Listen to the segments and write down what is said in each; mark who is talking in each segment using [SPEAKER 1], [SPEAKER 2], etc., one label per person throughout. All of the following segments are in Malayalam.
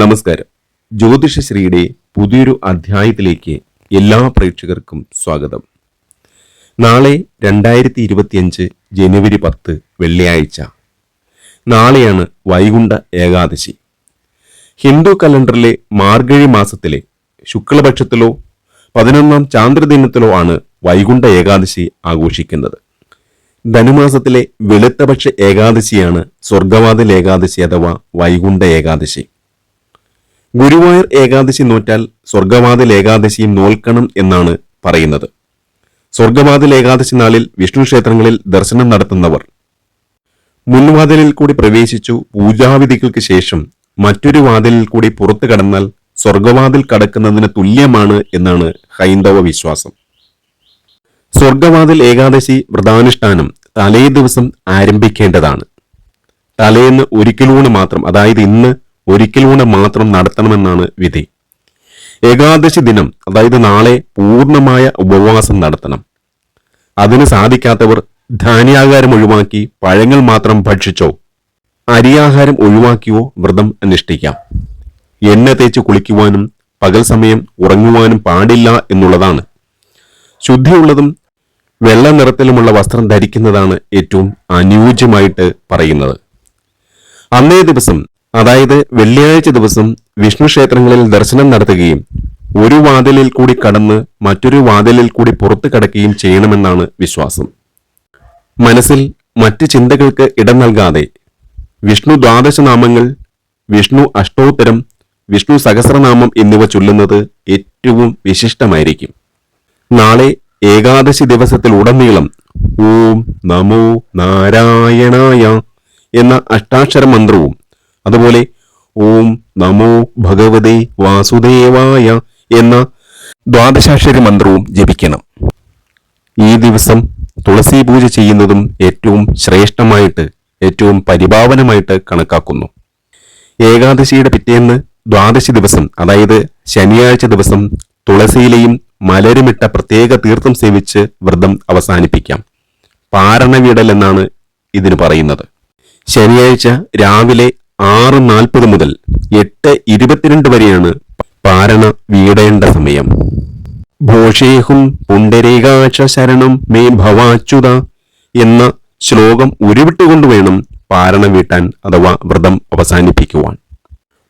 [SPEAKER 1] നമസ്കാരം. ജ്യോതിഷശ്രീയുടെ പുതിയൊരു അധ്യായത്തിലേക്ക് എല്ലാ പ്രേക്ഷകർക്കും സ്വാഗതം. നാളെ രണ്ടായിരത്തി ഇരുപത്തിയഞ്ച് ജനുവരി പത്ത് വെള്ളിയാഴ്ച. നാളെയാണ് വൈകുണ്ഠ ഏകാദശി. ഹിന്ദു കലണ്ടറിലെ മാർഗഴി മാസത്തിലെ ശുക്ലപക്ഷത്തിലോ പതിനൊന്നാം ചാന്ദ്രദിനത്തിലോ ആണ് വൈകുണ്ഠ ഏകാദശി ആഘോഷിക്കുന്നത്. ധനുമാസത്തിലെ വെളുത്തപക്ഷ ഏകാദശിയാണ് സ്വർഗവാതിൽ ഏകാദശി അഥവാ വൈകുണ്ഠ ഏകാദശി. ഗുരുവായൂർ ഏകാദശി നോറ്റാൽ സ്വർഗവാതിൽ ഏകാദശിയും നോൽക്കണം എന്നാണ് പറയുന്നത്. സ്വർഗവാതിൽ ഏകാദശി നാളിൽ വിഷ്ണു ക്ഷേത്രങ്ങളിൽ ദർശനം നടത്തുന്നവർ. മുൻവാതിലിൽ കൂടി പ്രവേശിച്ചു പൂജാവിധികൾക്ക് ശേഷം മറ്റൊരു വാതിലിൽ കൂടി പുറത്തു കടന്നാൽ സ്വർഗവാതിൽ കടക്കുന്നതിന് തുല്യമാണ് എന്നാണ് ഹൈന്ദവ വിശ്വാസം. സ്വർഗവാതിൽ ഏകാദശി വ്രതാനുഷ്ഠാനം തലേ ദിവസം ആരംഭിക്കേണ്ടതാണ്. തലേന്ന് ഒരിക്കലൂണ് മാത്രം അതായത് ഇന്ന് ഒരിക്കലൂണ് മാത്രം നടത്തണമെന്നാണ് വിധി. ഏകാദശി ദിനം അതായത് നാളെ പൂർണമായ ഉപവാസം നടത്തണം. അതിന് സാധിക്കാത്തവർ ധാന്യാഹാരം ഒഴിവാക്കി പഴങ്ങൾ മാത്രം ഭക്ഷിച്ചോ അരിയാഹാരം ഒഴിവാക്കിയോ വ്രതം അനുഷ്ഠിക്കാം. എണ്ണ തേച്ച് കുളിക്കുവാനും പകൽ സമയം ഉറങ്ങുവാനും പാടില്ല എന്നുള്ളതാണ്. ശുദ്ധിയുള്ളതും വെള്ള നിറത്തിലുമുള്ള വസ്ത്രം ധരിക്കുന്നതാണ് ഏറ്റവും അനുയോജ്യമായിട്ട് പറയുന്നത്. അന്നേ ദിവസം അതായത് വെള്ളിയാഴ്ച ദിവസം വിഷ്ണു ക്ഷേത്രങ്ങളിൽ ദർശനം നടത്തുകയും ഒരു വാതിലിൽ കൂടി കടന്ന് മറ്റൊരു വാതിലിൽ കൂടി പുറത്തു കടക്കുകയും ചെയ്യണമെന്നാണ് വിശ്വാസം. മനസ്സിൽ മറ്റ് ചിന്തകൾക്ക് ഇടം നൽകാതെ വിഷ്ണു ദ്വാദശനാമങ്ങൾ വിഷ്ണു അഷ്ടോത്തരം വിഷ്ണു സഹസ്രനാമം എന്നിവ ചൊല്ലുന്നത് ഏറ്റവും വിശിഷ്ടമായിരിക്കും. നാളെ ഏകാദശി ദിവസത്തിൽ ഉടനീളം ഓം നമോ നാരായണായ എന്ന അഷ്ടാക്ഷര മന്ത്രവും അതുപോലെ ഓം നമോ ഭഗവതേ വാസുദേവായ എന്ന ദ്വാദശാക്ഷരി മന്ത്രവും ജപിക്കണം. ഈ ദിവസം തുളസി പൂജ ചെയ്യുന്നതും ഏറ്റവും ശ്രേഷ്ഠമായിട്ട് ഏറ്റവും പരിഭാവനമായിട്ട് കണക്കാക്കുന്നു. ഏകാദശിയുടെ പിറ്റേന്ന് ദ്വാദശി ദിവസം അതായത് ശനിയാഴ്ച ദിവസം തുളസിയിലെയും മലരുമിട്ട പ്രത്യേക തീർത്ഥം സേവിച്ച് വ്രതം അവസാനിപ്പിക്കാം. പാരണവിടൽ എന്നാണ് ഇതിന് പറയുന്നത്. ശനിയാഴ്ച രാവിലെ ആറ് നാൽപ്പത് മുതൽ എട്ട് ഇരുപത്തിരണ്ട് വരെയാണ് പാരണ വീടേണ്ട സമയം. ഭോഷേഹും പുണ്ടരീകാക്ഷ ശരണം മേ ഭവാച്യുത എന്ന ശ്ലോകം ഉരുവിട്ടുകൊണ്ട് വേണം പാരണ വീട്ടാൻ അഥവാ വ്രതം അവസാനിപ്പിക്കുവാൻ.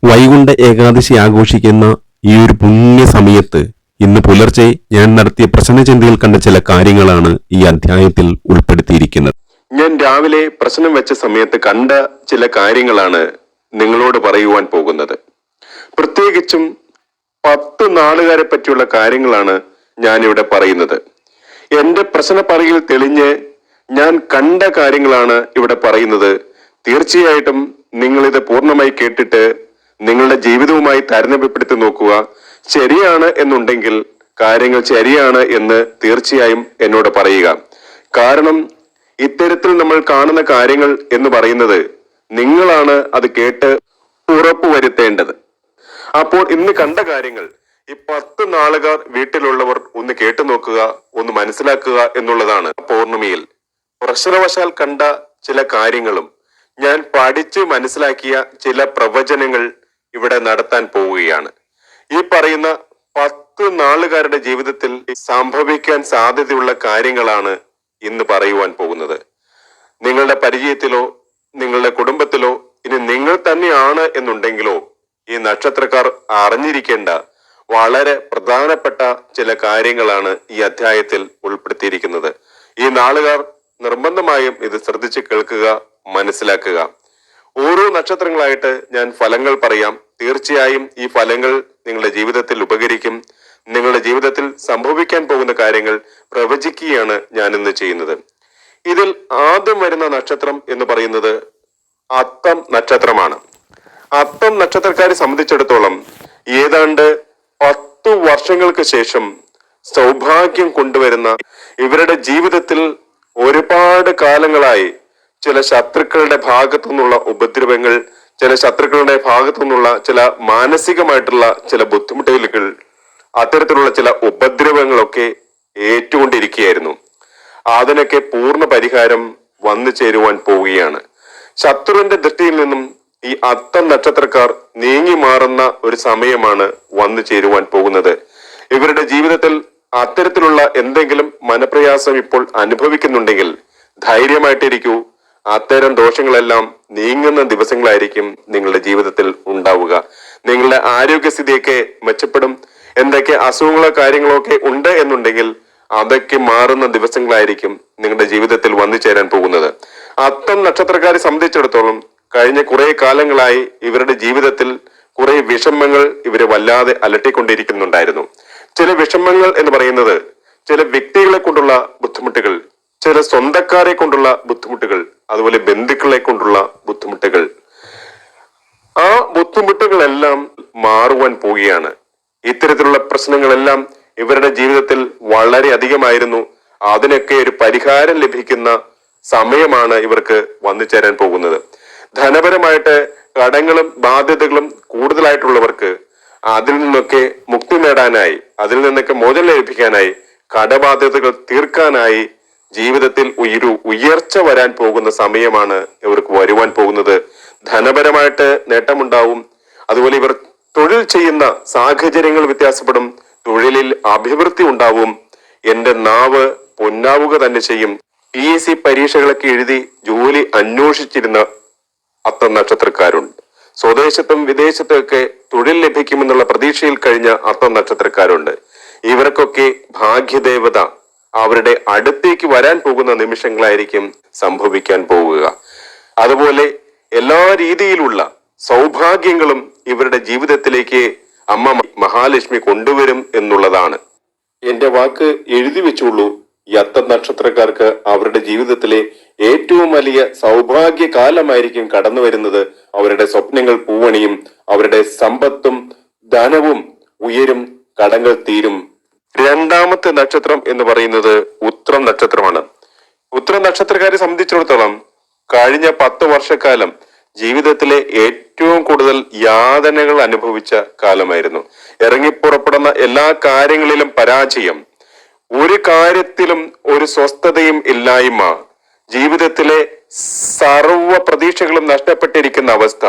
[SPEAKER 1] വൈകുണ്ഠ ഏകാദശി ആഘോഷിക്കുന്ന ഈ ഒരു പുണ്യ സമയത്ത് ഇന്ന് പുലർച്ചെ ഞാൻ നടത്തിയ പ്രശ്നചിന്തയിൽ കണ്ട ചില കാര്യങ്ങളാണ് ഈ അധ്യായത്തിൽ ഉൾപ്പെടുത്തിയിരിക്കുന്നത്. ഞാൻ രാവിലെ പ്രശ്നം വെച്ച സമയത്ത് കണ്ട ചില കാര്യങ്ങളാണ് നിങ്ങളോട് പറയുവാൻ പോകുന്നത്. പ്രത്യേകിച്ചും പത്ത് നാളുകാരെ പറ്റിയുള്ള കാര്യങ്ങളാണ് ഞാനിവിടെ പറയുന്നത്. എന്റെ പ്രശ്ന പറയിൽ തെളിഞ്ഞ് ഞാൻ കണ്ട കാര്യങ്ങളാണ് ഇവിടെ പറയുന്നത്. തീർച്ചയായിട്ടും നിങ്ങൾ ഇത് പൂർണമായി കേട്ടിട്ട് നിങ്ങളുടെ ജീവിതവുമായി താരതമ്യപ്പെടുത്തി നോക്കുക. ശരിയാണ് എന്നുണ്ടെങ്കിൽ കാര്യങ്ങൾ ശരിയാണ് എന്ന് തീർച്ചയായും എന്നോട് പറയുക. കാരണം ഇത്തരത്തിൽ നമ്മൾ കാണുന്ന കാര്യങ്ങൾ എന്ന് പറയുന്നത് നിങ്ങളാണ് അത് കേട്ട് ഉറപ്പുവരുത്തേണ്ടത്. അപ്പോൾ ഇന്ന് കണ്ട കാര്യങ്ങൾ ഈ പത്ത് നാളുകാർ വീട്ടിലുള്ളവർ ഒന്ന് കേട്ടു നോക്കുക ഒന്ന് മനസ്സിലാക്കുക എന്നുള്ളതാണ് പൗർണമിയിൽ. പ്രശ്നവശാൽ കണ്ട ചില കാര്യങ്ങളും ഞാൻ പഠിച്ച് മനസ്സിലാക്കിയ ചില പ്രവചനങ്ങൾ ഇവിടെ നടത്താൻ പോവുകയാണ്. ഈ പറയുന്ന പത്ത് നാളുകാരുടെ ജീവിതത്തിൽ സംഭവിക്കാൻ സാധ്യതയുള്ള കാര്യങ്ങളാണ് ഇന്ന് പറയുവാൻ പോകുന്നത്. നിങ്ങളുടെ പരിചയത്തിലോ നിങ്ങളുടെ കുടുംബത്തിലോ ഇനി നിങ്ങൾ തന്നെയാണ് എന്നുണ്ടെങ്കിലോ ഈ നക്ഷത്രക്കാർ അറിഞ്ഞിരിക്കേണ്ട വളരെ പ്രധാനപ്പെട്ട ചില കാര്യങ്ങളാണ് ഈ അധ്യായത്തിൽ ഉൾപ്പെടുത്തിയിരിക്കുന്നത്. ഈ നാളുകാർ നിർബന്ധമായും ഇത് ശ്രദ്ധിച്ച് കേൾക്കുക മനസ്സിലാക്കുക. ഓരോ നക്ഷത്രങ്ങളായിട്ട് ഞാൻ ഫലങ്ങൾ പറയാം. തീർച്ചയായും ഈ ഫലങ്ങൾ നിങ്ങളുടെ ജീവിതത്തിൽ ഉപകരിക്കും. നിങ്ങളുടെ ജീവിതത്തിൽ സംഭവിക്കാൻ പോകുന്ന കാര്യങ്ങൾ പ്രവചിക്കുകയാണ് ഞാൻ ഇന്ന് ചെയ്യുന്നത്. ഇതിൽ ആദ്യം വരുന്ന നക്ഷത്രം എന്ന് പറയുന്നത് അത്തം നക്ഷത്രമാണ്. അത്തം നക്ഷത്രക്കാരെ സംബന്ധിച്ചിടത്തോളം ഏതാണ്ട് പത്തു വർഷങ്ങൾക്ക് ശേഷം സൗഭാഗ്യം കൊണ്ടുവരുന്ന ഇവരുടെ ജീവിതത്തിൽ ഒരുപാട് കാലങ്ങളായി ചില ശത്രുക്കളുടെ ഭാഗത്തു നിന്നുള്ള ഉപദ്രവങ്ങൾ ചില ശത്രുക്കളുടെ ഭാഗത്തു നിന്നുള്ള ചില മാനസികമായിട്ടുള്ള ചില ബുദ്ധിമുട്ടുകൾ അത്തരത്തിലുള്ള ചില ഉപദ്രവങ്ങളൊക്കെ ഏറ്റുകൊണ്ടിരിക്കുകയായിരുന്നു. അതിനൊക്കെ പൂർണ പരിഹാരം വന്നു ചേരുവാൻ പോവുകയാണ്. ശത്രുവിന്റെ ദൃഷ്ടിയിൽ നിന്നും ഈ അത്തം നക്ഷത്രക്കാർ നീങ്ങി മാറുന്ന ഒരു സമയമാണ് വന്നു ചേരുവാൻ പോകുന്നത്. ഇവരുടെ ജീവിതത്തിൽ അത്തരത്തിലുള്ള എന്തെങ്കിലും മനപ്രയാസം ഇപ്പോൾ അനുഭവിക്കുന്നുണ്ടെങ്കിൽ ധൈര്യമായിട്ടിരിക്കൂ. അത്തരം ദോഷങ്ങളെല്ലാം നീങ്ങുന്ന ദിവസങ്ങളായിരിക്കും നിങ്ങളുടെ ജീവിതത്തിൽ ഉണ്ടാവുക. നിങ്ങളുടെ ആരോഗ്യസ്ഥിതിയൊക്കെ മെച്ചപ്പെടും. എന്തൊക്കെ അസുഖങ്ങളോ കാര്യങ്ങളോ ഒക്കെ ഉണ്ട് എന്നുണ്ടെങ്കിൽ അതൊക്കെ മാറുന്ന ദിവസങ്ങളായിരിക്കും നിങ്ങളുടെ ജീവിതത്തിൽ വന്നു ചേരാൻ പോകുന്നത്. അത്തം നക്ഷത്രക്കാരെ സംബന്ധിച്ചിടത്തോളം കഴിഞ്ഞ കുറെ കാലങ്ങളായി ഇവരുടെ ജീവിതത്തിൽ കുറെ വിഷമങ്ങൾ ഇവരെ വല്ലാതെ അലട്ടിക്കൊണ്ടിരിക്കുന്നുണ്ടായിരുന്നു. ചില വിഷമങ്ങൾ എന്ന് പറയുന്നത് ചില വ്യക്തികളെ കൊണ്ടുള്ള ബുദ്ധിമുട്ടുകൾ ചില സ്വന്തക്കാരെ കൊണ്ടുള്ള ബുദ്ധിമുട്ടുകൾ അതുപോലെ ബന്ധുക്കളെ കൊണ്ടുള്ള ബുദ്ധിമുട്ടുകൾ. ആ ബുദ്ധിമുട്ടുകളെല്ലാം മാറുവാൻ പോവുകയാണ്. ഇത്തരത്തിലുള്ള പ്രശ്നങ്ങളെല്ലാം ഇവരുടെ ജീവിതത്തിൽ വളരെ അധികമായിരുന്നു. അതിനൊക്കെ ഒരു പരിഹാരം ലഭിക്കുന്ന സമയമാണ് ഇവർക്ക് വന്നു ചേരാൻ പോകുന്നത്. ധനപരമായിട്ട് കടങ്ങളും ബാധ്യതകളും കൂടുതലായിട്ടുള്ളവർക്ക് അതിൽ നിന്നൊക്കെ മുക്തി നേടാനായി അതിൽ നിന്നൊക്കെ മോചനം ലഭിക്കാനായി കടബാധ്യതകൾ തീർക്കാനായി ജീവിതത്തിൽ ഒരു ഉയർച്ച വരാൻ പോകുന്ന സമയമാണ് ഇവർക്ക് വരുവാൻ പോകുന്നത്. ധനപരമായിട്ട് നേട്ടമുണ്ടാവും. അതുപോലെ ഇവർ തൊഴിൽ ചെയ്യുന്ന സാഹചര്യങ്ങൾ വ്യത്യാസപ്പെടും. തൊഴിലിൽ അഭിവൃദ്ധി ഉണ്ടാവും. എന്റെ നാവ് പൊന്നാവുക തന്നെ ചെയ്യും. പി എസ് സി പരീക്ഷകളൊക്കെ എഴുതി ജോലി അന്വേഷിച്ചിരുന്ന അത്ത നക്ഷത്രക്കാരുണ്ട്. സ്വദേശത്തും വിദേശത്തുമൊക്കെ തൊഴിൽ ലഭിക്കുമെന്നുള്ള പ്രതീക്ഷയിൽ കഴിഞ്ഞ അത്ത നക്ഷത്രക്കാരുണ്ട്. ഇവർക്കൊക്കെ ഭാഗ്യദേവത. അവരുടെ അടുത്തേക്ക് വരാൻ പോകുന്ന നിമിഷങ്ങളായിരിക്കും സംഭവിക്കാൻ പോവുക. അതുപോലെ എല്ലാ രീതിയിലുള്ള സൗഭാഗ്യങ്ങളും ഇവരുടെ ജീവിതത്തിലേക്ക് അമ്മ മഹാലക്ഷ്മി കൊണ്ടുവരും എന്നുള്ളതാണ്. എന്റെ വാക്ക് എഴുതി വെച്ചുള്ളൂ. യത്ത നക്ഷത്രക്കാർക്ക് അവരുടെ ജീവിതത്തിലെ ഏറ്റവും വലിയ സൗഭാഗ്യ കാലമായിരിക്കും കടന്നു വരുന്നത്. അവരുടെ സ്വപ്നങ്ങൾ പൂവണിയും അവരുടെ സമ്പത്തും ധനവും ഉയരും കടങ്ങൾ തീരും. രണ്ടാമത്തെ നക്ഷത്രം എന്ന് പറയുന്നത് ഉത്രം നക്ഷത്രമാണ്. ഉത്രം നക്ഷത്രക്കാരെ സംബന്ധിച്ചിടത്തോളം കഴിഞ്ഞ പത്ത് വർഷക്കാലം ജീവിതത്തിലെ ഏറ്റവും കൂടുതൽ യാതനകൾ അനുഭവിച്ച കാലമായിരുന്നു. ഇറങ്ങിപ്പുറപ്പെടുന്ന എല്ലാ കാര്യങ്ങളിലും പരാജയം ഒരു കാര്യത്തിലും ഒരു സ്വസ്ഥതയും ഇല്ലായ്മ ജീവിതത്തിലെ സർവ പ്രതീക്ഷകളും നഷ്ടപ്പെട്ടിരിക്കുന്ന അവസ്ഥ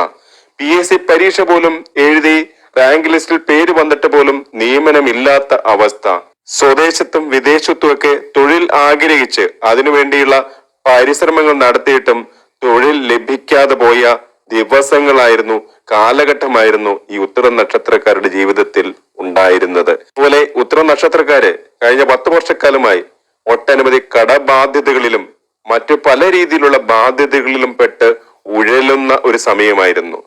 [SPEAKER 1] പി എസ് സി പരീക്ഷ പോലും എഴുതി റാങ്ക് ലിസ്റ്റിൽ പേര് വന്നിട്ട് പോലും നിയമനമില്ലാത്ത അവസ്ഥ. സ്വദേശത്തും വിദേശത്തും ഒക്കെ തൊഴിൽ ആഗ്രഹിച്ച് അതിനുവേണ്ടിയുള്ള പരിശ്രമങ്ങൾ നടത്തിയിട്ടും തൊഴിൽ ലഭിക്കാതെ പോയ ദിവസങ്ങളായിരുന്നു കാലഘട്ടമായിരുന്നു ഈ ഉത്തര നക്ഷത്രക്കാരുടെ ജീവിതത്തിൽ ഉണ്ടായിരുന്നത്. അതുപോലെ ഉത്തര നക്ഷത്രക്കാര് കഴിഞ്ഞ പത്ത് വർഷക്കാലമായി ഒട്ടനവധി കടബാധ്യതകളിലും മറ്റു പല രീതിയിലുള്ള ബാധ്യതകളിലും പെട്ട് ഉഴലുന്ന ഒരു സമയമായിരുന്നു.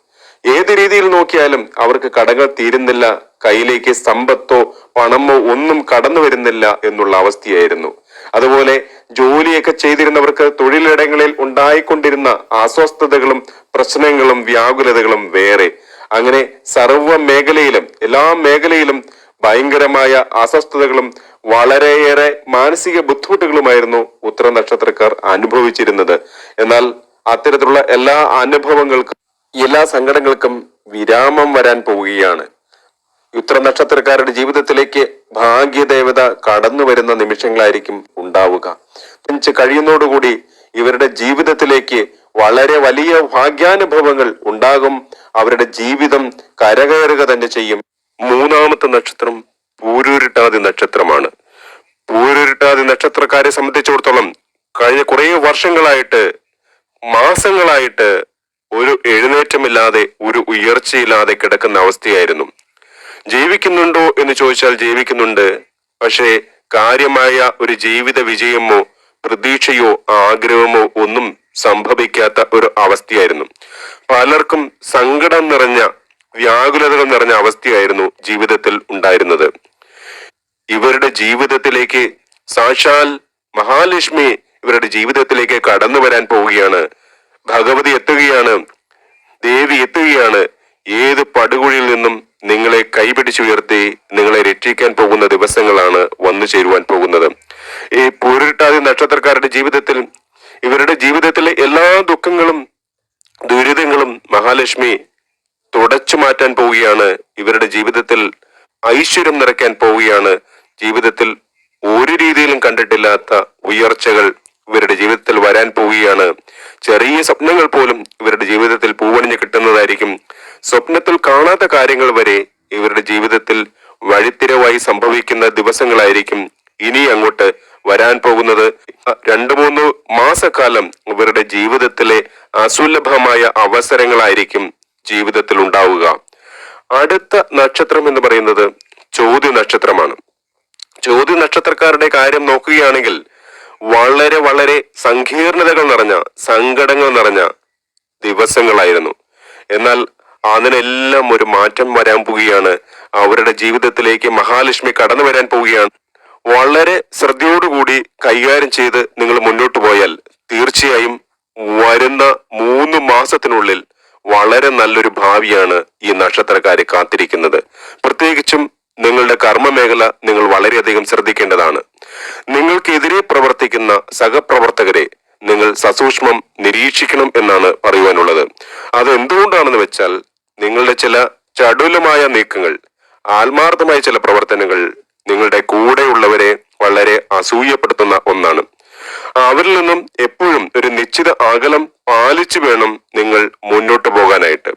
[SPEAKER 1] ഏത് രീതിയിൽ നോക്കിയാലും അവർക്ക് കടങ്ങൾ തീരുന്നില്ല കയ്യിലേക്ക് സമ്പത്തോ പണമോ ഒന്നും കടന്നു വരുന്നില്ല എന്നുള്ള അവസ്ഥയായിരുന്നു. അതുപോലെ ജോലിയൊക്കെ ചെയ്തിരുന്നവർക്ക് തൊഴിലിടങ്ങളിൽ ഉണ്ടായിക്കൊണ്ടിരുന്ന അസ്വസ്ഥതകളും പ്രശ്നങ്ങളും വ്യാകുലതകളും വേറെ. അങ്ങനെ സർവ മേഖലയിലും എല്ലാ മേഖലയിലും ഭയങ്കരമായ അസ്വസ്ഥതകളും വളരെയേറെ മാനസിക ബുദ്ധിമുട്ടുകളുമായിരുന്നു ഉത്തര നക്ഷത്രക്കാർ അനുഭവിച്ചിരുന്നത്. എന്നാൽ അത്തരത്തിലുള്ള എല്ലാ അനുഭവങ്ങൾക്കും എല്ലാ സങ്കടങ്ങൾക്കും വിരാമം വരാൻ പോവുകയാണ്. ഉത്തര നക്ഷത്രക്കാരുടെ ജീവിതത്തിലേക്ക് ഭാഗ്യദേവത കടന്നു വരുന്ന നിമിഷങ്ങളായിരിക്കും ഉണ്ടാവുക. കഴിയുന്നതോടുകൂടി ഇവരുടെ ജീവിതത്തിലേക്ക് വളരെ വലിയ ഭാഗ്യാനുഭവങ്ങൾ ഉണ്ടാകും. അവരുടെ ജീവിതം കരകയറുക തന്നെ ചെയ്യും. മൂന്നാമത്തെ നക്ഷത്രം പൂരൂരിട്ടാതി നക്ഷത്രമാണ്. പൂരൂരിട്ടാതി നക്ഷത്രക്കാരെ സംബന്ധിച്ചിടത്തോളം കഴിഞ്ഞ കുറേ വർഷങ്ങളായിട്ട് മാസങ്ങളായിട്ട് ഒരു എഴുന്നേറ്റമില്ലാതെ ഒരു ഉയർച്ചയില്ലാതെ കിടക്കുന്ന അവസ്ഥയായിരുന്നു. ജീവിക്കുന്നുണ്ടോ എന്ന് ചോദിച്ചാൽ ജീവിക്കുന്നുണ്ട്. പക്ഷേ കാര്യമായ ഒരു ജീവിത വിജയമോ പ്രതീക്ഷയോ ആഗ്രഹമോ ഒന്നും സംഭവിക്കാത്ത ഒരു അവസ്ഥയായിരുന്നു. പലർക്കും സങ്കടം നിറഞ്ഞ വ്യാകുലതകൾ നിറഞ്ഞ അവസ്ഥയായിരുന്നു ജീവിതത്തിൽ ഉണ്ടായിരുന്നത്. ഇവരുടെ ജീവിതത്തിലേക്ക് സാക്ഷാൽ മഹാലക്ഷ്മി ഇവരുടെ ജീവിതത്തിലേക്ക് കടന്നു വരാൻ പോവുകയാണ്. ഭഗവതി എത്തുകയാണ് ദേവി എത്തുകയാണ്. ഏത് പടുകുഴിയിൽ നിന്നും നിങ്ങളെ കൈപിടിച്ചുയർത്തി നിങ്ങളെ രക്ഷിക്കാൻ പോകുന്ന ദിവസങ്ങളാണ് വന്നു ചേരുവാൻ പോകുന്നത്. ഈ പൂരിട്ടാതി നക്ഷത്രക്കാരുടെ ജീവിതത്തിൽ ഇവരുടെ ജീവിതത്തിലെ എല്ലാ ദുഃഖങ്ങളും ദുരിതങ്ങളും മഹാലക്ഷ്മി തുടച്ചു മാറ്റാൻ പോവുകയാണ്. ഇവരുടെ ജീവിതത്തിൽ ഐശ്വര്യം നിറയ്ക്കാൻ പോവുകയാണ്. ജീവിതത്തിൽ ഒരു രീതിയിലും കണ്ടിട്ടില്ലാത്ത ഉയർച്ചകൾ ഇവരുടെ ജീവിതത്തിൽ വരാൻ പോവുകയാണ്. ചെറിയ സ്വപ്നങ്ങൾ പോലും ഇവരുടെ ജീവിതത്തിൽ പൂവണിഞ്ഞ് കിട്ടുന്നതായിരിക്കും. സ്വപ്നത്തിൽ കാണാത്ത കാര്യങ്ങൾ വരെ ഇവരുടെ ജീവിതത്തിൽ വഴിത്തിരവായി സംഭവിക്കുന്ന ദിവസങ്ങളായിരിക്കും ഇനി അങ്ങോട്ട് വരാൻ പോകുന്നത്. രണ്ടു മൂന്ന് മാസക്കാലം ഇവരുടെ ജീവിതത്തിലെ അസുലഭമായ അവസരങ്ങളായിരിക്കും ജീവിതത്തിൽ ഉണ്ടാവുക. അടുത്ത നക്ഷത്രം എന്ന് പറയുന്നത് ചോദ്യ നക്ഷത്രമാണ് ചോദ്യ നക്ഷത്രക്കാരുടെ കാര്യം നോക്കുകയാണെങ്കിൽ വളരെ വളരെ സങ്കീർണതകൾ നിറഞ്ഞ സങ്കടങ്ങൾ നിറഞ്ഞ ദിവസങ്ങളായിരുന്നു. എന്നാൽ അതിനെല്ലാം ഒരു മാറ്റം വരാൻ പോവുകയാണ്. അവരുടെ ജീവിതത്തിലേക്ക് മഹാലക്ഷ്മി കടന്നു വരാൻ പോവുകയാണ്. വളരെ ശ്രദ്ധയോടുകൂടി കൈകാര്യം ചെയ്ത് നിങ്ങൾ മുന്നോട്ട് പോയാൽ തീർച്ചയായും വരുന്ന മൂന്ന് മാസത്തിനുള്ളിൽ വളരെ നല്ലൊരു ഭാവിയാണ് ഈ നക്ഷത്രക്കാരെ കാത്തിരിക്കുന്നത്. പ്രത്യേകിച്ചും നിങ്ങളുടെ കർമ്മമേഖല നിങ്ങൾ വളരെയധികം ശ്രദ്ധിക്കേണ്ടതാണ്. നിങ്ങൾക്കെതിരെ പ്രവർത്തിക്കുന്ന സഹപ്രവർത്തകരെ നിങ്ങൾ സസൂക്ഷ്മം നിരീക്ഷിക്കണം എന്നാണ് പറയുവാനുള്ളത്. അത് എന്തുകൊണ്ടാണെന്ന് വെച്ചാൽ നിങ്ങളുടെ ചില ചടുലമായ നീക്കങ്ങൾ ആത്മാർത്ഥമായ ചില പ്രവർത്തനങ്ങൾ നിങ്ങളുടെ കൂടെയുള്ളവരെ വളരെ അസൂയപ്പെടുത്തുന്ന ഒന്നാണ്. അവരിൽ നിന്നും എപ്പോഴും ഒരു നിശ്ചിത അകലം പാലിച്ചു വേണം നിങ്ങൾ മുന്നോട്ട് പോകാനായിട്ട്.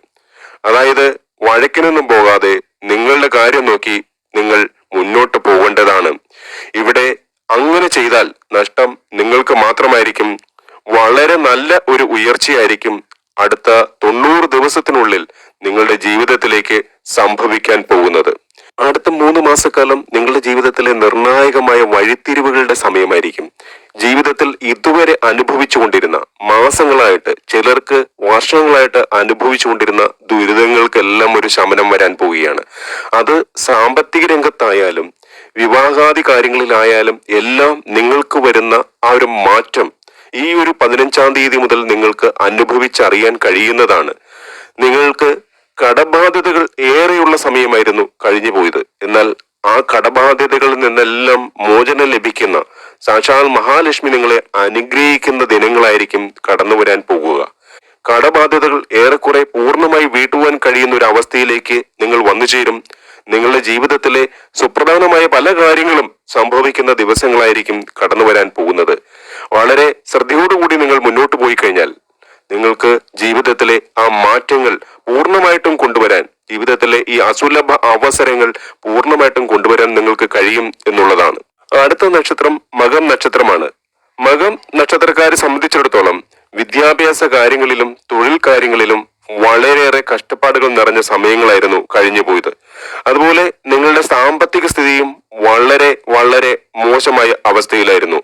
[SPEAKER 1] അതായത് വഴക്കിനൊന്നും പോകാതെ നിങ്ങളുടെ കാര്യം നോക്കി നിങ്ങൾ മുന്നോട്ട് പോകേണ്ടതാണ്. ഇവിടെ അങ്ങനെ ചെയ്താൽ നഷ്ടം നിങ്ങൾക്ക് മാത്രമായിരിക്കും. വളരെ നല്ല ഒരു ഉയർച്ചയായിരിക്കും. അടുത്ത തൊണ്ണൂറ് ദിവസത്തിനുള്ളിൽ നിങ്ങളുടെ ജീവിതത്തിലേക്ക് സംഭവിക്കാൻ പോകുന്നത്. അടുത്ത മൂന്ന് മാസക്കാലം നിങ്ങളുടെ ജീവിതത്തിലെ നിർണായകമായ വഴിത്തിരിവുകളുടെ സമയമായിരിക്കും. ജീവിതത്തിൽ ഇതുവരെ അനുഭവിച്ചുകൊണ്ടിരുന്ന മാസങ്ങളായിട്ട് ചിലർക്ക് വർഷങ്ങളായിട്ട് അനുഭവിച്ചുകൊണ്ടിരുന്ന ദുരിതങ്ങൾക്കെല്ലാം ഒരു ശമനം വരാൻ പോവുകയാണ്. അത് സാമ്പത്തിക രംഗത്തായാലും വിവാഹാദി കാര്യങ്ങളിലായാലും എല്ലാം നിങ്ങൾക്ക് വരുന്ന ആ ഒരു മാറ്റം ഈ ഒരു പതിനഞ്ചാം തീയതി മുതൽ നിങ്ങൾക്ക് അനുഭവിച്ചറിയാൻ കഴിയുന്നതാണ്. നിങ്ങൾക്ക് കടബാധ്യതകൾ ഏറെയുള്ള സമയമായിരുന്നു കഴിഞ്ഞു പോയത്. എന്നാൽ ആ കടബാധ്യതകളിൽ നിന്നെല്ലാം മോചനം ലഭിക്കുന്ന സാക്ഷാൽ മഹാലക്ഷ്മി നിങ്ങളെ അനുഗ്രഹിക്കുന്ന ദിനങ്ങളായിരിക്കും കടന്നു വരാൻ പോകുക. കടബാധ്യതകൾ ഏറെക്കുറെ പൂർണമായി വീട്ടുവാൻ കഴിയുന്ന ഒരു അവസ്ഥയിലേക്ക് നിങ്ങൾ വന്നു ചേരും നിങ്ങളുടെ ജീവിതത്തിലെ സുപ്രധാനമായ പല കാര്യങ്ങളും സംഭവിക്കുന്ന ദിവസങ്ങളായിരിക്കും കടന്നു വരാൻ പോകുന്നത്. വളരെ ശ്രദ്ധയോടുകൂടി നിങ്ങൾ മുന്നോട്ട് പോയി കഴിഞ്ഞാൽ നിങ്ങൾക്ക് ജീവിതത്തിലെ ആ മാറ്റങ്ങൾ പൂർണമായിട്ടും കൊണ്ടുവരാൻ ജീവിതത്തിലെ ഈ അസുലഭ അവസരങ്ങൾ പൂർണമായിട്ടും കൊണ്ടുവരാൻ നിങ്ങൾക്ക് കഴിയും എന്നുള്ളതാണ്. അടുത്ത നക്ഷത്രം മകം നക്ഷത്രമാണ്. മകം നക്ഷത്രക്കാരെ സംബന്ധിച്ചിടത്തോളം വിദ്യാഭ്യാസ കാര്യങ്ങളിലും തൊഴിൽ കാര്യങ്ങളിലും വളരെയേറെ കഷ്ടപ്പാടുകൾ നിറഞ്ഞ സമയങ്ങളായിരുന്നു കഴിഞ്ഞു പോയത് അതുപോലെ നിങ്ങളുടെ സാമ്പത്തിക സ്ഥിതിയും വളരെ വളരെ മോശമായ അവസ്ഥയിലായിരുന്നു.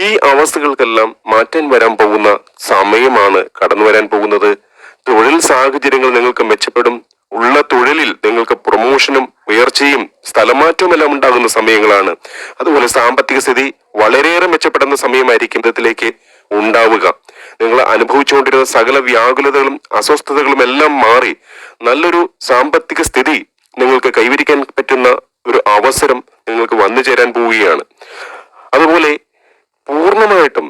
[SPEAKER 1] ഈ അവസ്ഥകൾക്കെല്ലാം മാറ്റാൻ വരാൻ പോകുന്ന സമയമാണ് കടന്നു വരാൻ പോകുന്നത്. തൊഴിൽ സാഹചര്യങ്ങൾ നിങ്ങൾക്ക് മെച്ചപ്പെടും. ഉള്ള തൊഴിലിൽ നിങ്ങൾക്ക് പ്രൊമോഷനും ഉയർച്ചയും സ്ഥലമാറ്റവും എല്ലാം ഉണ്ടാകുന്ന സമയങ്ങളാണ്. അതുപോലെ സാമ്പത്തിക സ്ഥിതി വളരെയേറെ മെച്ചപ്പെടുന്ന സമയമായിരിക്കും ഇതിലേക്ക് ഉണ്ടാവുക. നിങ്ങൾ അനുഭവിച്ചുകൊണ്ടിരുന്ന സകല വ്യാകുലതകളും അസ്വസ്ഥതകളും എല്ലാം മാറി നല്ലൊരു സാമ്പത്തിക സ്ഥിതി നിങ്ങൾക്ക് കൈവരിക്കാൻ പറ്റുന്ന ഒരു അവസരം നിങ്ങൾക്ക് വന്നു ചേരാൻ പോവുകയാണ്. അതുപോലെ പൂർണമായിട്ടും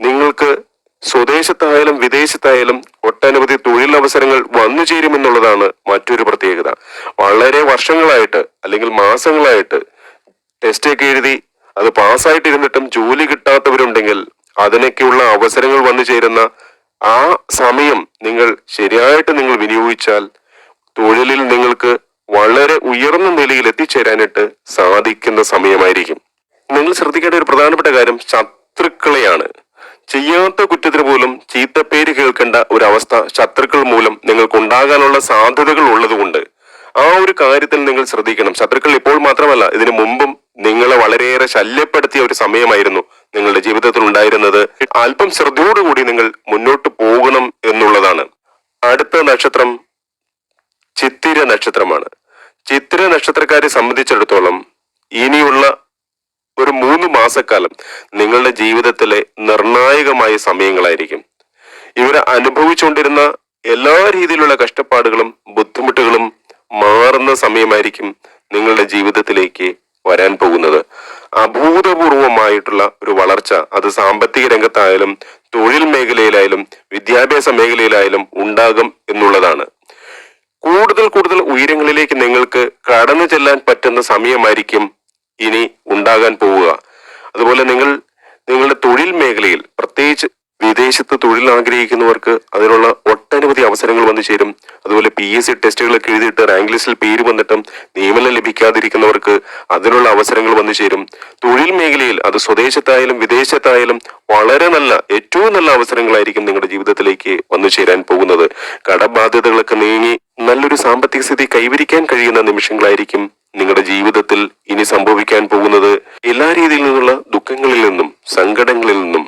[SPEAKER 1] നിങ്ങൾക്ക് സ്വദേശത്തായാലും വിദേശത്തായാലും ഒട്ടനവധി തൊഴിലവസരങ്ങൾ വന്നു ചേരുമെന്നുള്ളതാണ് മറ്റൊരു പ്രത്യേകത. വളരെ വർഷങ്ങളായിട്ട് അല്ലെങ്കിൽ മാസങ്ങളായിട്ട് ടെസ്റ്റ് ഒക്കെ എഴുതി അത് പാസ്സായിട്ടിരുന്നിട്ടും ജോലി കിട്ടാത്തവരുണ്ടെങ്കിൽ അതിനൊക്കെയുള്ള അവസരങ്ങൾ വന്നു ചേരുന്ന ആ സമയം നിങ്ങൾ ശരിയായിട്ട് നിങ്ങൾ വിനിയോഗിച്ചാൽ തൊഴിലിൽ നിങ്ങൾക്ക് വളരെ ഉയർന്ന നിലയിൽ എത്തിച്ചേരാനായിട്ട് സാധിക്കുന്ന സമയമായിരിക്കും. നിങ്ങൾ ശ്രദ്ധിക്കേണ്ട ഒരു പ്രധാനപ്പെട്ട കാര്യം ശത്രുക്കളെയാണ്. ചെയ്യാത്ത കുറ്റത്തിന് പോലും പേര് കേൾക്കേണ്ട ഒരു അവസ്ഥ ശത്രുക്കൾ മൂലം നിങ്ങൾക്ക് ഉണ്ടാകാനുള്ള സാധ്യതകൾ ഉള്ളതുകൊണ്ട് ആ ഒരു കാര്യത്തിൽ നിങ്ങൾ ശ്രദ്ധിക്കണം. ശത്രുക്കൾ ഇപ്പോൾ മാത്രമല്ല ഇതിനു മുമ്പും നിങ്ങളെ വളരെയേറെ ശല്യപ്പെടുത്തിയ ഒരു സമയമായിരുന്നു നിങ്ങളുടെ ജീവിതത്തിൽ ഉണ്ടായിരുന്നത്. അല്പം ശ്രദ്ധയോടുകൂടി നിങ്ങൾ മുന്നോട്ട് പോകണം എന്നുള്ളതാണ്. അടുത്ത നക്ഷത്രം ചിത്തിര നക്ഷത്രമാണ്. ചിത്തിര നക്ഷത്രക്കാരെ സംബന്ധിച്ചിടത്തോളം ഇനിയുള്ള ഒരു മൂന്ന് മാസക്കാലം നിങ്ങളുടെ ജീവിതത്തിലെ നിർണായകമായ സമയങ്ങളായിരിക്കും. ഇവർ അനുഭവിച്ചുകൊണ്ടിരുന്ന എല്ലാ രീതിയിലുള്ള കഷ്ടപ്പാടുകളും ബുദ്ധിമുട്ടുകളും മാറുന്ന സമയമായിരിക്കും നിങ്ങളുടെ ജീവിതത്തിലേക്ക് വരാൻ പോകുന്നത്. അഭൂതപൂർവമായിട്ടുള്ള ഒരു വളർച്ച അത് സാമ്പത്തിക രംഗത്തായാലും തൊഴിൽ മേഖലയിലായാലും വിദ്യാഭ്യാസ മേഖലയിലായാലും ഉണ്ടാകും എന്നുള്ളതാണ്. കൂടുതൽ കൂടുതൽ ഉയരങ്ങളിലേക്ക് നിങ്ങൾക്ക് കടന്നു ചെല്ലാൻ പറ്റുന്ന സമയമായിരിക്കും ഇനി ഉണ്ടാകാൻ പോവുക. അതുപോലെ നിങ്ങൾ നിങ്ങളുടെ തൊഴിൽ മേഖലയിൽ പ്രത്യേകിച്ച് വിദേശത്ത് തൊഴിൽ ആഗ്രഹിക്കുന്നവർക്ക് അതിനുള്ള ഒട്ടനവധി അവസരങ്ങൾ വന്നു ചേരും. അതുപോലെ പി എസ് സി ടെസ്റ്റുകളൊക്കെ എഴുതിയിട്ട് റാങ്ക് ലിസ്റ്റിൽ പേര് വന്നിട്ടും നിയമനം ലഭിക്കാതിരിക്കുന്നവർക്ക് അതിനുള്ള അവസരങ്ങൾ വന്നു ചേരും. തൊഴിൽ മേഖലയിൽ അത് സ്വദേശത്തായാലും വിദേശത്തായാലും വളരെ നല്ല ഏറ്റവും നല്ല അവസരങ്ങളായിരിക്കും നിങ്ങളുടെ ജീവിതത്തിലേക്ക് വന്നു ചേരാൻ പോകുന്നത്. കടബാധ്യതകളൊക്കെ നീങ്ങി നല്ലൊരു സാമ്പത്തിക സ്ഥിതി കൈവരിക്കാൻ കഴിയുന്ന നിമിഷങ്ങളായിരിക്കും നിങ്ങളുടെ ജീവിതത്തിൽ ഇനി സംഭവിക്കാൻ പോകുന്നത്. എല്ലാ രീതിയിൽ നിന്നുള്ള ദുഃഖങ്ങളിൽ നിന്നും സങ്കടങ്ങളിൽ നിന്നും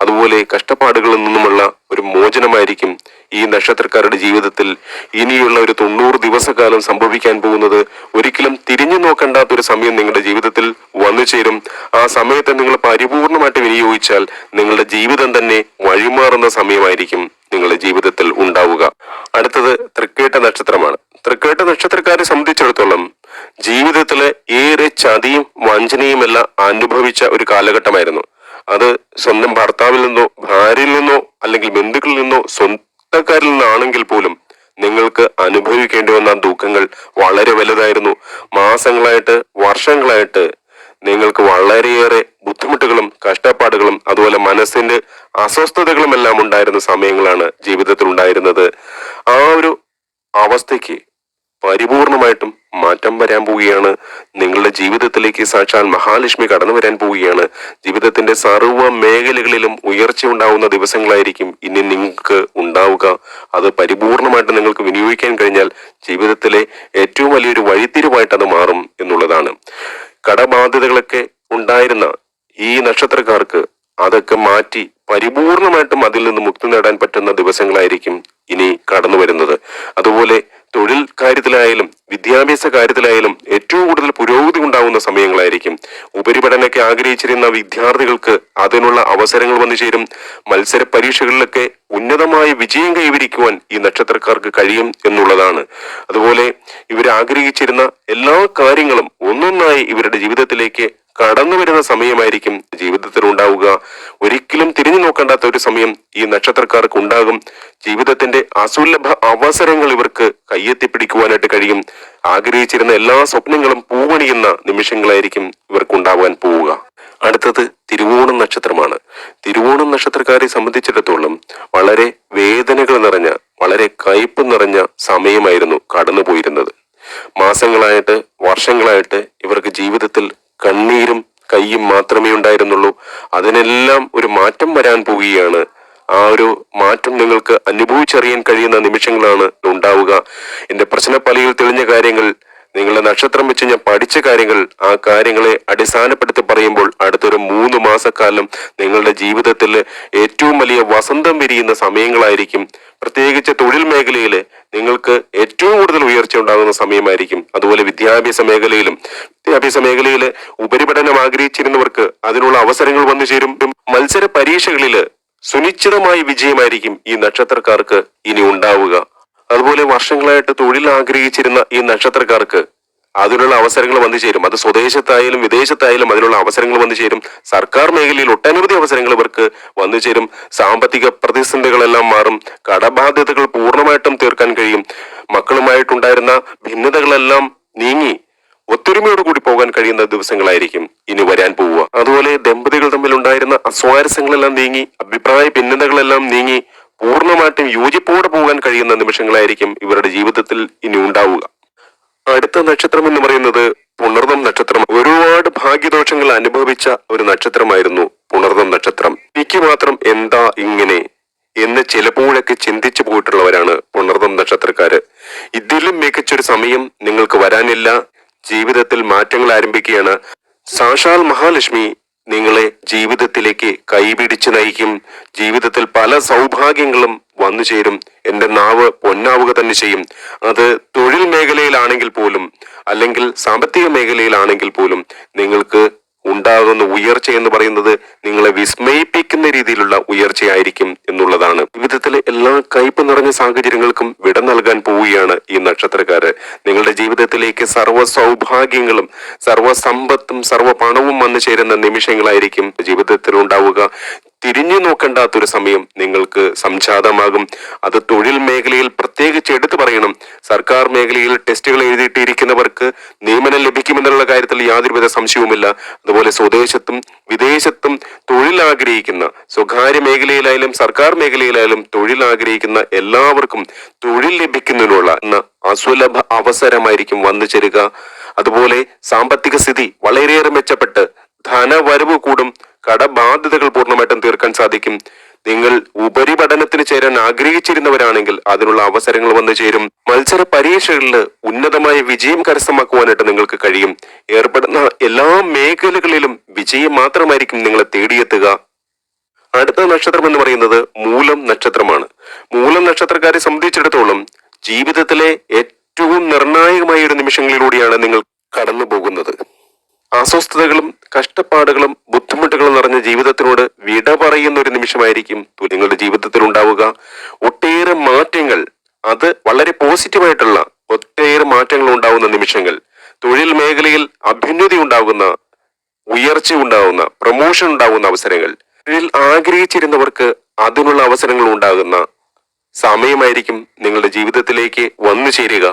[SPEAKER 1] അതുപോലെ കഷ്ടപ്പാടുകളിൽ നിന്നുമുള്ള ഒരു മോചനമായിരിക്കും ഈ നക്ഷത്രക്കാരുടെ ജീവിതത്തിൽ ഇനിയുള്ള ഒരു തൊണ്ണൂറ് ദിവസക്കാലം സംഭവിക്കാൻ പോകുന്നത്. ഒരിക്കലും തിരിഞ്ഞു നോക്കേണ്ടാത്ത ഒരു സമയം നിങ്ങളുടെ ജീവിതത്തിൽ വന്നു ചേരും. ആ സമയത്തെ നിങ്ങൾ പരിപൂർണമായിട്ട് വിനിയോഗിച്ചാൽ നിങ്ങളുടെ ജീവിതം തന്നെ വഴിമാറുന്ന സമയമായിരിക്കും നിങ്ങളുടെ ജീവിതത്തിൽ ഉണ്ടാവുക. അടുത്തത് തൃക്കേട്ട നക്ഷത്രമാണ്. തൃക്കേട്ട നക്ഷത്രക്കാരെ സംബന്ധിച്ചിടത്തോളം ജീവിതത്തിലെ ഏറെ ചതിയും വഞ്ചനയുമെല്ലാം അനുഭവിച്ച ഒരു കാലഘട്ടമായിരുന്നു. അത് സ്വന്തം ഭർത്താവിൽ നിന്നോ ഭാര്യയിൽ നിന്നോ അല്ലെങ്കിൽ ബന്ധുക്കളിൽ നിന്നോ സ്വന്തക്കാരിൽ നിന്നാണെങ്കിൽ പോലും നിങ്ങൾക്ക് അനുഭവിക്കേണ്ടി വന്ന ദുഃഖങ്ങൾ വളരെ വലുതായിരുന്നു. മാസങ്ങളായിട്ട് വർഷങ്ങളായിട്ട് നിങ്ങൾക്ക് വളരെയേറെ ബുദ്ധിമുട്ടുകളും കഷ്ടപ്പാടുകളും അതുപോലെ മനസ്സിന്റെ അസ്വസ്ഥതകളും എല്ലാം ഉണ്ടായിരുന്ന സമയങ്ങളാണ് ജീവിതത്തിൽ ഉണ്ടായിരുന്നത് ആ ഒരു അവസ്ഥയ്ക്ക് പരിപൂർണമായിട്ടും മാറ്റം വരാൻ പോവുകയാണ്. നിങ്ങളുടെ ജീവിതത്തിലേക്ക് സാക്ഷാൽ മഹാലക്ഷ്മി കടന്നു വരാൻ പോവുകയാണ്. ജീവിതത്തിന്റെ സർവ മേഖലകളിലും ഉയർച്ച ഉണ്ടാവുന്ന ദിവസങ്ങളായിരിക്കും ഇനി നിങ്ങൾക്ക് ഉണ്ടാവുക. അത് പരിപൂർണമായിട്ട് നിങ്ങൾക്ക് വിനിയോഗിക്കാൻ കഴിഞ്ഞാൽ ജീവിതത്തിലെ ഏറ്റവും വലിയൊരു വഴിത്തിരിവായിട്ട് അത് മാറും എന്നുള്ളതാണ്. കടബാധ്യതകളൊക്കെ ഉണ്ടായിരുന്ന ഈ നക്ഷത്രക്കാർക്ക് അതൊക്കെ മാറ്റി പരിപൂർണമായിട്ടും അതിൽ നിന്ന് മുക്തി നേടാൻ പറ്റുന്ന ദിവസങ്ങളായിരിക്കും ഇനി കടന്നു വരുന്നത്. അതുപോലെ തൊഴിൽ കാര്യത്തിലായാലും വിദ്യാഭ്യാസ കാര്യത്തിലായാലും ഏറ്റവും കൂടുതൽ പുരോഗതി ഉണ്ടാവുന്ന സമയങ്ങളായിരിക്കും. ഉപരിപഠനമൊക്കെ ആഗ്രഹിച്ചിരുന്ന വിദ്യാർത്ഥികൾക്ക് അതിനുള്ള അവസരങ്ങൾ വന്നു ചേരും. മത്സര പരീക്ഷകളിലൊക്കെ ഉന്നതമായ വിജയം കൈവരിക്കുവാൻ ഈ നക്ഷത്രക്കാർക്ക് കഴിയും എന്നുള്ളതാണ്. അതുപോലെ ഇവർ ആഗ്രഹിച്ചിരുന്ന എല്ലാ കാര്യങ്ങളും ഒന്നൊന്നായി ഇവരുടെ ജീവിതത്തിലേക്ക് കടന്നു വരുന്ന സമയമായിരിക്കും ജീവിതത്തിൽ ഉണ്ടാവുക ഒരിക്കലും തിരിഞ്ഞു നോക്കേണ്ടാത്ത ഒരു സമയം ഈ നക്ഷത്രക്കാർക്ക് ഉണ്ടാകും ജീവിതത്തിന്റെ അസുലഭ അവസരങ്ങൾ ഇവർക്ക് കയ്യെത്തിപ്പിടിക്കുവാനായിട്ട് കഴിയും. ആഗ്രഹിച്ചിരുന്ന എല്ലാ സ്വപ്നങ്ങളും പൂവണിയുന്ന നിമിഷങ്ങളായിരിക്കും ഇവർക്ക് ഉണ്ടാവാൻ പോവുക. അടുത്തത് തിരുവോണം നക്ഷത്രമാണ്. തിരുവോണം നക്ഷത്രക്കാരെ സംബന്ധിച്ചിടത്തോളം വളരെ വേദനകൾ നിറഞ്ഞ വളരെ കയ്പ് നിറഞ്ഞ സമയമായിരുന്നു കടന്നുപോയിരുന്നത്. മാസങ്ങളായിട്ട് വർഷങ്ങളായിട്ട് ഇവർക്ക് ജീവിതത്തിൽ കണ്ണീരും കയ്യും മാത്രമേ ഉണ്ടായിരുന്നുള്ളൂ. അതിനെല്ലാം ഒരു മാറ്റം വരാൻ പോവുകയാണ്. ആ ഒരു മാറ്റം നിങ്ങൾക്ക് അനുഭവിച്ചറിയാൻ കഴിയുന്ന നിമിഷങ്ങളാണ് ഉണ്ടാവുക. എന്റെ പ്രശ്നപ്പലയിൽ തെളിഞ്ഞ കാര്യങ്ങൾ നിങ്ങളുടെ നക്ഷത്രം വെച്ച് ഞാൻ പഠിച്ച കാര്യങ്ങൾ ആ കാര്യങ്ങളെ അടിസ്ഥാനപ്പെടുത്തി പറയുമ്പോൾ അടുത്തൊരു മൂന്ന് മാസക്കാലം നിങ്ങളുടെ ജീവിതത്തിൽ ഏറ്റവും വലിയ വസന്തം വിരിയുന്ന സമയങ്ങളായിരിക്കും. പ്രത്യേകിച്ച് തൊഴിൽ മേഖലയിൽ നിങ്ങൾക്ക് ഏറ്റവും കൂടുതൽ ഉയർച്ച ഉണ്ടാകുന്ന സമയമായിരിക്കും. അതുപോലെ വിദ്യാഭ്യാസ മേഖലയിലും വിദ്യാഭ്യാസ മേഖലയിൽ ഉപരിപഠനം ആഗ്രഹിച്ചിരുന്നവർക്ക് അതിനുള്ള അവസരങ്ങൾ വന്നു ചേരും. മത്സര പരീക്ഷകളിൽ സുനിശ്ചിതമായ വിജയമായിരിക്കും ഈ നക്ഷത്രക്കാർക്ക് ഇനി ഉണ്ടാവുക. അതുപോലെ വർഷങ്ങളായിട്ട് തൊഴിൽ ആഗ്രഹിച്ചിരുന്ന ഈ നക്ഷത്രക്കാർക്ക് അതിനുള്ള അവസരങ്ങൾ വന്നു ചേരും. അത് സ്വദേശത്തായാലും വിദേശത്തായാലും അതിനുള്ള അവസരങ്ങൾ വന്നു ചേരും. സർക്കാർ മേഖലയിൽ ഒട്ടനവധി അവസരങ്ങൾ ഇവർക്ക് വന്നു ചേരും. സാമ്പത്തിക പ്രതിസന്ധികളെല്ലാം മാറും. കടബാധ്യതകൾ പൂർണമായിട്ടും തീർക്കാൻ കഴിയും. മക്കളുമായിട്ടുണ്ടായിരുന്ന ഭിന്നതകളെല്ലാം നീങ്ങി ഒത്തൊരുമയോട് കൂടി പോകാൻ കഴിയുന്ന ദിവസങ്ങളായിരിക്കും ഇനി വരാൻ പോവുക. അതുപോലെ ദമ്പതികൾ തമ്മിൽ ഉണ്ടായിരുന്ന അസ്വാരസ്യങ്ങളെല്ലാം നീങ്ങി അഭിപ്രായ ഭിന്നതകളെല്ലാം നീങ്ങി പൂർണമായിട്ടും യോജിപ്പോടെ പോകാൻ കഴിയുന്ന നിമിഷങ്ങളായിരിക്കും ഇവരുടെ ജീവിതത്തിൽ ഇനി ഉണ്ടാവുക. അടുത്ത നക്ഷത്രം എന്ന് പറയുന്നത് പുണർദം നക്ഷത്രം. ഒരുപാട് ഭാഗ്യദോഷങ്ങൾ അനുഭവിച്ച ഒരു നക്ഷത്രമായിരുന്നു പുണർദം നക്ഷത്രം. എനിക്ക് മാത്രം എന്താ ഇങ്ങനെ എന്ന് ചിലപ്പോഴൊക്കെ ചിന്തിച്ചു പോയിട്ടുള്ളവരാണ് പുണർദം നക്ഷത്രക്കാര്. ഇതിലും മികച്ചൊരു സമയം നിങ്ങൾക്ക് വരാനില്ല. ജീവിതത്തിൽ മാറ്റങ്ങൾ ആരംഭിക്കുകയാണ്. സാക്ഷാൽ മഹാലക്ഷ്മി നിങ്ങളെ ജീവിതത്തിലേക്ക് കൈപിടിച്ച് നയിക്കും. ജീവിതത്തിൽ പല സൗഭാഗ്യങ്ങളും വന്നു ചേരും. എന്റെ നാവ് പൊന്നാവുക തന്നെ ചെയ്യും. അത് തൊഴിൽ മേഖലയിലാണെങ്കിൽ പോലും അല്ലെങ്കിൽ സാമ്പത്തിക മേഖലയിലാണെങ്കിൽ പോലും നിങ്ങൾക്ക് ഉണ്ടാകുന്ന ഉയർച്ച എന്ന് പറയുന്നത് നിങ്ങളെ വിസ്മയിപ്പിക്കുന്ന രീതിയിലുള്ള ഉയർച്ചയായിരിക്കും എന്നുള്ളതാണ്. ജീവിതത്തിലെ എല്ലാ കയ്പ് നിറഞ്ഞ സാഹചര്യങ്ങൾക്കും വിട നൽകാൻ പോവുകയാണ് ഈ നക്ഷത്രക്കാര്. നിങ്ങളുടെ ജീവിതത്തിലേക്ക് സർവ സൗഭാഗ്യങ്ങളും സർവ സമ്പത്തും സർവ പണവും വന്നു ചേരുന്ന നിമിഷങ്ങളായിരിക്കും ജീവിതത്തിൽ ഉണ്ടാവുക തിരിഞ്ഞു നോക്കേണ്ടാത്തൊരു സമയം നിങ്ങൾക്ക് സംജാതമാകും. അത് തൊഴിൽ മേഖലയിൽ പ്രത്യേകിച്ച് എടുത്തു പറയണം. സർക്കാർ മേഖലയിൽ ടെസ്റ്റുകൾ എഴുതിയിട്ടിരിക്കുന്നവർക്ക് നിയമനം ലഭിക്കുമെന്നുള്ള കാര്യത്തിൽ യാതൊരുവിധ സംശയവുമില്ല. അതുപോലെ സ്വദേശത്തും വിദേശത്തും തൊഴിൽ ആഗ്രഹിക്കുന്ന സ്വകാര്യ മേഖലയിലായാലും സർക്കാർ മേഖലയിലായാലും തൊഴിൽ ആഗ്രഹിക്കുന്ന എല്ലാവർക്കും തൊഴിൽ ലഭിക്കുന്നതിനുള്ള അസുലഭ അവസരമായിരിക്കും വന്നു ചേരുക. അതുപോലെ സാമ്പത്തിക സ്ഥിതി വളരെയേറെ മെച്ചപ്പെട്ട് ധനവരവ് കൂടും. കടബാധ്യതകൾ പൂർണമായിട്ടും തീർക്കാൻ സാധിക്കും. നിങ്ങൾ ഉപരിപഠനത്തിന് ചേരാൻ ആഗ്രഹിച്ചിരുന്നവരാണെങ്കിൽ അതിനുള്ള അവസരങ്ങൾ വന്നു ചേരും. മത്സര പരീക്ഷകളിൽ ഉന്നതമായ വിജയം കരസ്ഥമാക്കുവാനായിട്ട് നിങ്ങൾക്ക് കഴിയും. ഏർപ്പെടുന്ന എല്ലാ മേഖലകളിലും വിജയം മാത്രമായിരിക്കും നിങ്ങളെ തേടിയെത്തുക. അടുത്ത നക്ഷത്രം എന്ന് പറയുന്നത് മൂലം നക്ഷത്രമാണ്. മൂലം നക്ഷത്രക്കാരെ സംബന്ധിച്ചിടത്തോളം ജീവിതത്തിലെ ഏറ്റവും നിർണായകമായ ഒരു നിമിഷങ്ങളിലൂടെയാണ് നിങ്ങൾ കടന്നു പോകുന്നത് അസ്വസ്ഥതകളും കഷ്ടപ്പാടുകളും ബുദ്ധിമുട്ടുകളും നിറഞ്ഞ ജീവിതത്തിനോട് വിട പറയുന്ന ഒരു നിമിഷമായിരിക്കും നിങ്ങളുടെ ജീവിതത്തിൽ ഉണ്ടാവുക. ഒട്ടേറെ മാറ്റങ്ങൾ അത് വളരെ പോസിറ്റീവായിട്ടുള്ള ഒട്ടേറെ മാറ്റങ്ങൾ ഉണ്ടാവുന്ന നിമിഷങ്ങൾ. തൊഴിൽ മേഖലയിൽ അഭ്യുന്നതി ഉണ്ടാകുന്ന ഉയർച്ച ഉണ്ടാകുന്ന പ്രൊമോഷൻ ഉണ്ടാകുന്ന അവസരങ്ങൾ. തൊഴിൽ ആഗ്രഹിച്ചിരുന്നവർക്ക് അതിനുള്ള അവസരങ്ങൾ ഉണ്ടാകുന്ന സമയമായിരിക്കും നിങ്ങളുടെ ജീവിതത്തിലേക്ക് വന്നു ചേരുക.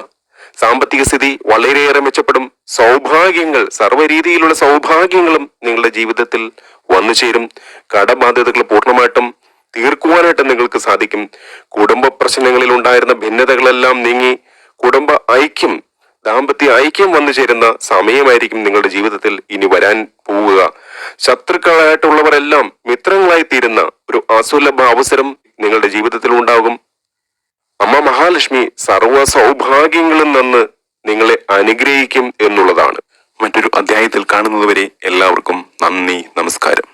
[SPEAKER 1] സാമ്പത്തിക സ്ഥിതി വളരെയേറെ മെച്ചപ്പെടും. സൗഭാഗ്യങ്ങൾ സർവരീതിയിലുള്ള സൗഭാഗ്യങ്ങളും നിങ്ങളുടെ ജീവിതത്തിൽ വന്നു ചേരും. കടബാധ്യതകൾ പൂർണമായിട്ടും തീർക്കുവാനായിട്ട് നിങ്ങൾക്ക് സാധിക്കും. കുടുംബ പ്രശ്നങ്ങളിൽ ഉണ്ടായിരുന്ന ഭിന്നതകളെല്ലാം നീങ്ങി കുടുംബ ഐക്യം ദാമ്പത്യ ഐക്യം വന്നു ചേരുന്ന സമയമായിരിക്കും നിങ്ങളുടെ ജീവിതത്തിൽ ഇനി വരാൻ പോവുക. ശത്രുക്കളായിട്ടുള്ളവരെല്ലാം മിത്രങ്ങളായി തീരുന്ന ഒരു അസുലഭ അവസരം നിങ്ങളുടെ ജീവിതത്തിൽ ഉണ്ടാകും. അമ്മ മഹാലക്ഷ്മി സർവ സൗഭാഗ്യങ്ങളിൽ നിന്ന് നിങ്ങളെ അനുഗ്രഹിക്കും എന്നുള്ളതാണ്. മറ്റൊരു അധ്യായത്തിൽ കാണുന്നതുവരെ എല്ലാവർക്കും നന്ദി നമസ്കാരം.